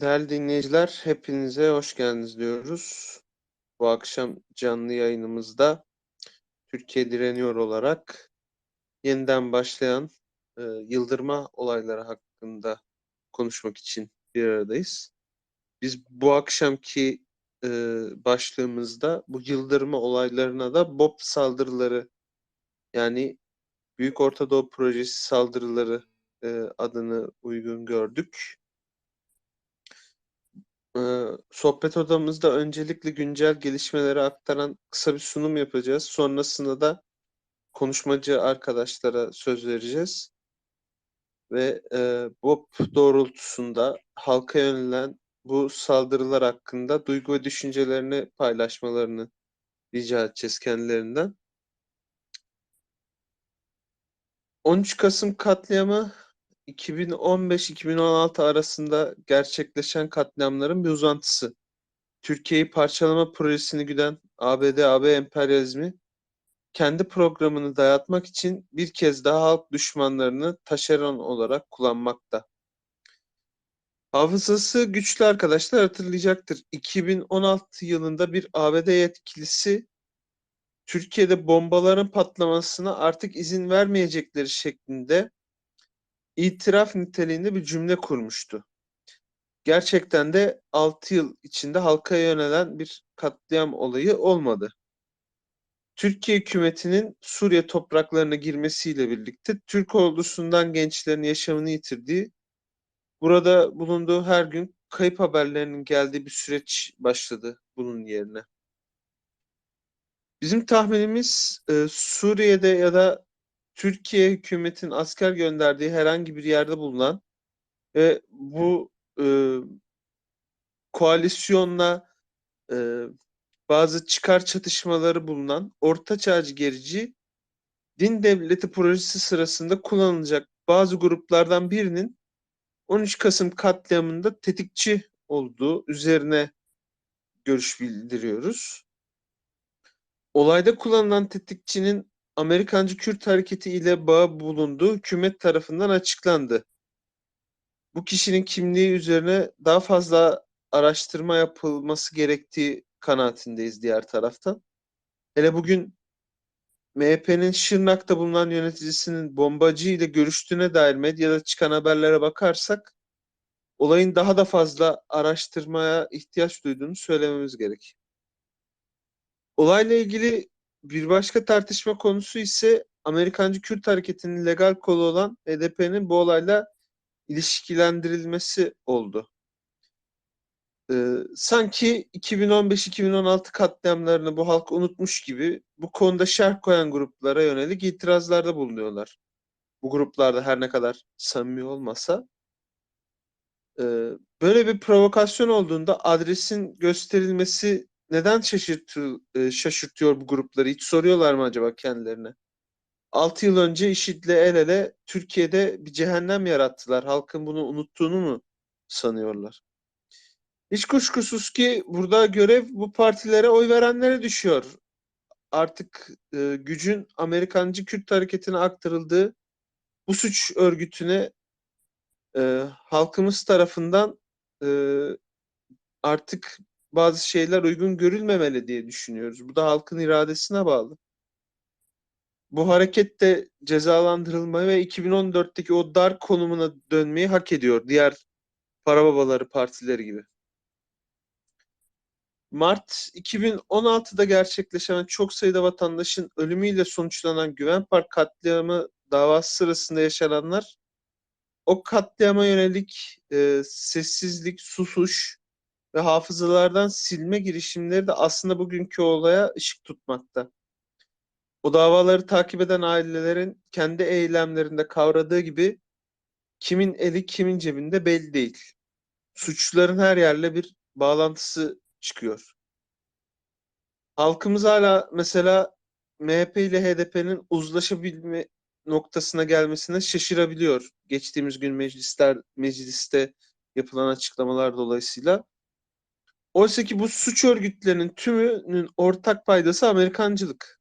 Değerli dinleyiciler, hepinize hoş geldiniz diyoruz. Bu akşam canlı yayınımızda Türkiye direniyor olarak yeniden başlayan e, yıldırma olayları hakkında konuşmak için bir aradayız. Biz bu akşamki e, başlığımızda bu yıldırma olaylarına da BOP saldırıları yani Büyük Orta Doğu Projesi saldırıları e, adını uygun gördük. Ee, sohbet odamızda öncelikle güncel gelişmeleri aktaran kısa bir sunum yapacağız. Sonrasında da konuşmacı arkadaşlara söz vereceğiz. Ve e, BOP doğrultusunda halka yönelen bu saldırılar hakkında duygu ve düşüncelerini paylaşmalarını rica edeceğiz kendilerinden. 13 Kasım katliamı 2015-2016 arasında gerçekleşen katliamların bir uzantısı. Türkiye'yi parçalama projesini güden ABD-AB emperyalizmi kendi programını dayatmak için bir kez daha halk düşmanlarını taşeron olarak kullanmakta. Hafızası güçlü arkadaşlar hatırlayacaktır. 2016 yılında bir ABD yetkilisi Türkiye'de bombaların patlamasına artık izin vermeyecekleri şeklinde itiraf niteliğinde bir cümle kurmuştu. Gerçekten de 6 yıl içinde halka yönelen bir katliam olayı olmadı. Türkiye hükümetinin Suriye topraklarına girmesiyle birlikte Türk ordusundan gençlerin yaşamını yitirdiği, burada bulunduğu her gün kayıp haberlerinin geldiği bir süreç başladı bunun yerine. Bizim tahminimiz e, Suriye'de ya da Türkiye hükümetin asker gönderdiği herhangi bir yerde bulunan ve bu e, koalisyonla e, bazı çıkar çatışmaları bulunan orta çağcı gerici din devleti projesi sırasında kullanılacak bazı gruplardan birinin 13 Kasım katliamında tetikçi olduğu üzerine görüş bildiriyoruz. Olayda kullanılan tetikçinin Amerikancı Kürt hareketi ile bağı bulunduğu hükümet tarafından açıklandı. Bu kişinin kimliği üzerine daha fazla araştırma yapılması gerektiği kanaatindeyiz diğer taraftan. Hele bugün MHP'nin Şırnak'ta bulunan yöneticisinin bombacı ile görüştüğüne dair medyada çıkan haberlere bakarsak olayın daha da fazla araştırmaya ihtiyaç duyduğunu söylememiz gerek. Olayla ilgili bir başka tartışma konusu ise Amerikancı Kürt hareketinin legal kolu olan HDP'nin bu olayla ilişkilendirilmesi oldu. Ee, sanki 2015-2016 katliamlarını bu halk unutmuş gibi bu konuda şerh koyan gruplara yönelik itirazlarda bulunuyorlar. Bu gruplarda her ne kadar samimi olmasa. Ee, böyle bir provokasyon olduğunda adresin gösterilmesi neden şaşırtıyor, şaşırtıyor bu grupları? Hiç soruyorlar mı acaba kendilerine? 6 yıl önce IŞİD'le el ele Türkiye'de bir cehennem yarattılar. Halkın bunu unuttuğunu mu sanıyorlar? Hiç kuşkusuz ki burada görev bu partilere oy verenlere düşüyor. Artık e, gücün Amerikancı Kürt hareketine aktarıldığı bu suç örgütüne e, halkımız tarafından e, artık bazı şeyler uygun görülmemeli diye düşünüyoruz. Bu da halkın iradesine bağlı. Bu hareket de cezalandırılmayı ve 2014'teki o dar konumuna dönmeyi hak ediyor. Diğer para babaları partileri gibi. Mart 2016'da gerçekleşen çok sayıda vatandaşın ölümüyle sonuçlanan Güven Park katliamı davası sırasında yaşananlar o katliama yönelik e, sessizlik, susuş ve hafızalardan silme girişimleri de aslında bugünkü olaya ışık tutmakta. O davaları takip eden ailelerin kendi eylemlerinde kavradığı gibi kimin eli kimin cebinde belli değil. Suçluların her yerle bir bağlantısı çıkıyor. Halkımız hala mesela MHP ile HDP'nin uzlaşabilme noktasına gelmesine şaşırabiliyor. Geçtiğimiz gün meclisler mecliste yapılan açıklamalar dolayısıyla. Oysa ki bu suç örgütlerinin tümünün ortak paydası Amerikancılık.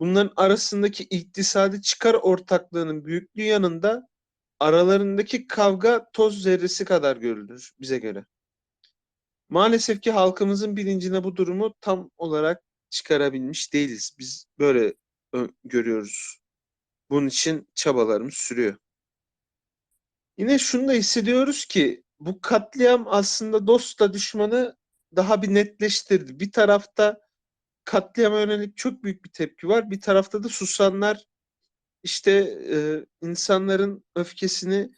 Bunların arasındaki iktisadi çıkar ortaklığının büyüklüğü yanında aralarındaki kavga toz zerresi kadar görülür bize göre. Maalesef ki halkımızın bilincine bu durumu tam olarak çıkarabilmiş değiliz. Biz böyle görüyoruz. Bunun için çabalarımız sürüyor. Yine şunu da hissediyoruz ki bu katliam aslında dostla düşmanı daha bir netleştirdi. Bir tarafta katliama yönelik çok büyük bir tepki var. Bir tarafta da susanlar işte e, insanların öfkesini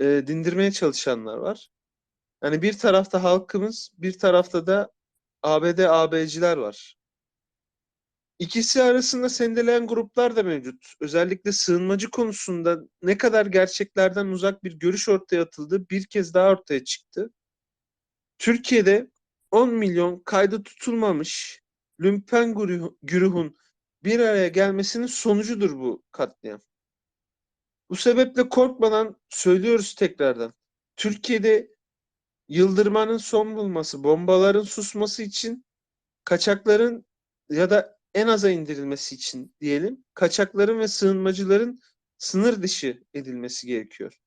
e, dindirmeye çalışanlar var. Yani bir tarafta halkımız, bir tarafta da ABD AB'ciler var. İkisi arasında sendeleyen gruplar da mevcut. Özellikle sığınmacı konusunda ne kadar gerçeklerden uzak bir görüş ortaya atıldı bir kez daha ortaya çıktı. Türkiye'de 10 milyon kayda tutulmamış lümpen güruh- güruhun bir araya gelmesinin sonucudur bu katliam. Bu sebeple korkmadan söylüyoruz tekrardan. Türkiye'de yıldırmanın son bulması, bombaların susması için kaçakların ya da en aza indirilmesi için diyelim, kaçakların ve sığınmacıların sınır dışı edilmesi gerekiyor.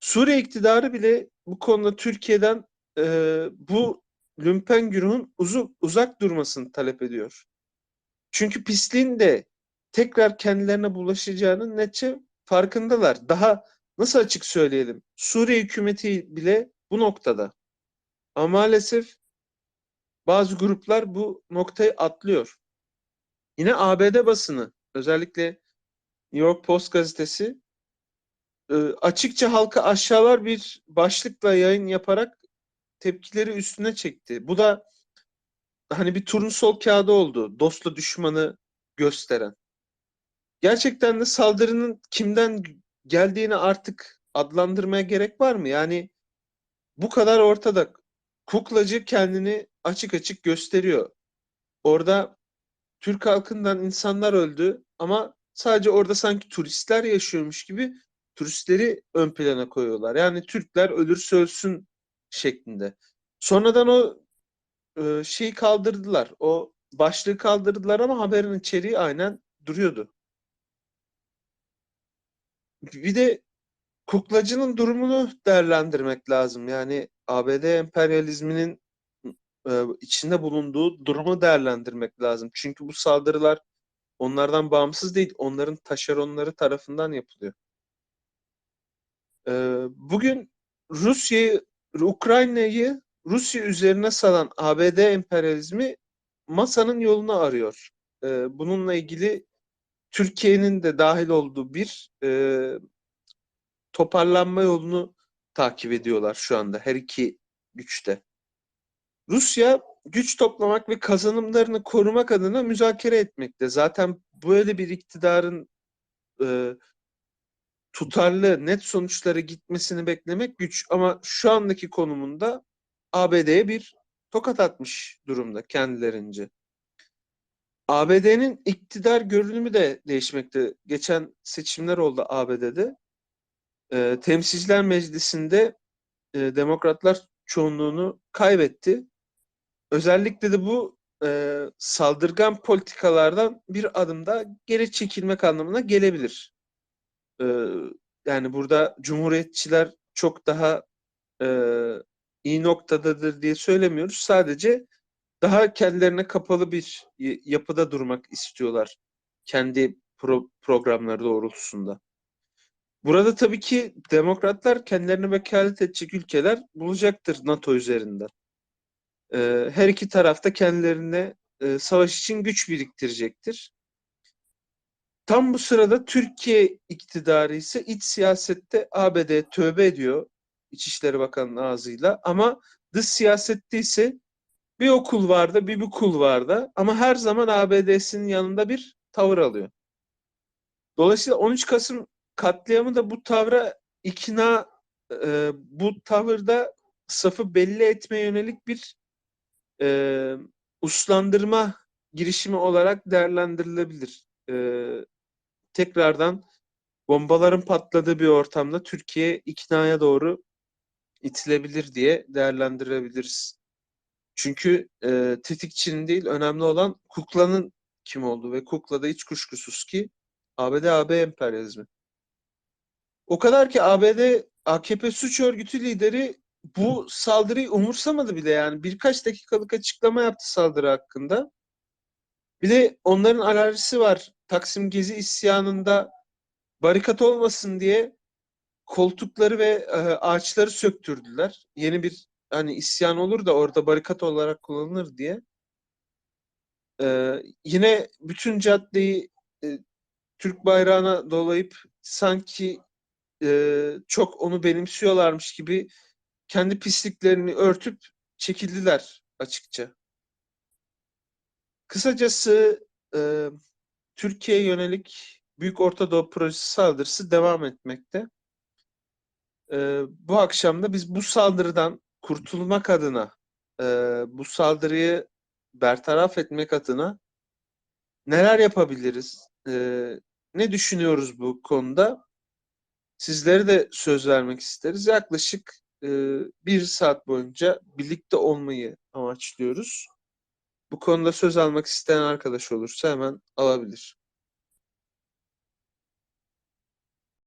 Suriye iktidarı bile bu konuda Türkiye'den e, bu lümpen güruhun uzu, uzak durmasını talep ediyor. Çünkü pisliğin de tekrar kendilerine bulaşacağının netçe farkındalar. Daha nasıl açık söyleyelim? Suriye hükümeti bile bu noktada. Ama maalesef bazı gruplar bu noktayı atlıyor. Yine ABD basını, özellikle New York Post gazetesi e, açıkça halka aşağılar bir başlıkla yayın yaparak tepkileri üstüne çekti. Bu da hani bir turnusol kağıdı oldu. Dostla düşmanı gösteren. Gerçekten de saldırının kimden geldiğini artık adlandırmaya gerek var mı? Yani bu kadar ortada. Kuklacı kendini açık açık gösteriyor. Orada Türk halkından insanlar öldü ama sadece orada sanki turistler yaşıyormuş gibi turistleri ön plana koyuyorlar. Yani Türkler ölürse ölsün şeklinde. Sonradan o e, şeyi kaldırdılar. O başlığı kaldırdılar ama haberin içeriği aynen duruyordu. Bir de kuklacının durumunu değerlendirmek lazım. Yani ABD emperyalizminin e, içinde bulunduğu durumu değerlendirmek lazım. Çünkü bu saldırılar onlardan bağımsız değil, onların taşeronları tarafından yapılıyor. E, bugün Rusya'yı, Ukrayna'yı Rusya üzerine salan ABD emperyalizmi masanın yolunu arıyor. E, bununla ilgili Türkiye'nin de dahil olduğu bir e, toparlanma yolunu takip ediyorlar şu anda her iki güçte. Rusya güç toplamak ve kazanımlarını korumak adına müzakere etmekte. Zaten böyle bir iktidarın e, tutarlı, net sonuçlara gitmesini beklemek güç. Ama şu andaki konumunda ABD'ye bir tokat atmış durumda kendilerince. ABD'nin iktidar görünümü de değişmekte. Geçen seçimler oldu ABD'de. E, Temsilciler Meclisi'nde e, demokratlar çoğunluğunu kaybetti. Özellikle de bu e, saldırgan politikalardan bir adım daha geri çekilmek anlamına gelebilir. E, yani burada cumhuriyetçiler çok daha e, iyi noktadadır diye söylemiyoruz. Sadece daha kendilerine kapalı bir yapıda durmak istiyorlar kendi pro programları doğrultusunda. Burada tabii ki demokratlar kendilerini vekalet edecek ülkeler bulacaktır NATO üzerinden. Ee, her iki tarafta kendilerine e, savaş için güç biriktirecektir. Tam bu sırada Türkiye iktidarı ise iç siyasette ABD tövbe ediyor İçişleri Bakanı'nın ağzıyla ama dış siyasette ise bir okul vardı, bir bir kul vardı ama her zaman ABD'sinin yanında bir tavır alıyor. Dolayısıyla 13 Kasım katliamı da bu tavra ikna e, bu tavırda safı belli etmeye yönelik bir e, uslandırma girişimi olarak değerlendirilebilir. E, tekrardan bombaların patladığı bir ortamda Türkiye iknaya doğru itilebilir diye değerlendirebiliriz. Çünkü e, tetikçinin değil önemli olan kuklanın kim olduğu ve kuklada hiç kuşkusuz ki ABD AB emperyalizmi. O kadar ki ABD AKP suç örgütü lideri bu saldırıyı umursamadı bile yani. Birkaç dakikalık açıklama yaptı saldırı hakkında. Bir de onların alerjisi var. Taksim Gezi isyanında barikat olmasın diye koltukları ve e, ağaçları söktürdüler. Yeni bir hani isyan olur da orada barikat olarak kullanılır diye. E, yine bütün caddeyi e, Türk bayrağına dolayıp sanki e, çok onu benimsiyorlarmış gibi kendi pisliklerini örtüp çekildiler açıkça. Kısacası e, Türkiye'ye yönelik Büyük Orta Doğu Projesi saldırısı devam etmekte. E, bu akşam da biz bu saldırıdan kurtulmak adına, e, bu saldırıyı bertaraf etmek adına neler yapabiliriz? E, ne düşünüyoruz bu konuda? Sizlere de söz vermek isteriz. Yaklaşık e, bir saat boyunca birlikte olmayı amaçlıyoruz. Bu konuda söz almak isteyen arkadaş olursa hemen alabilir.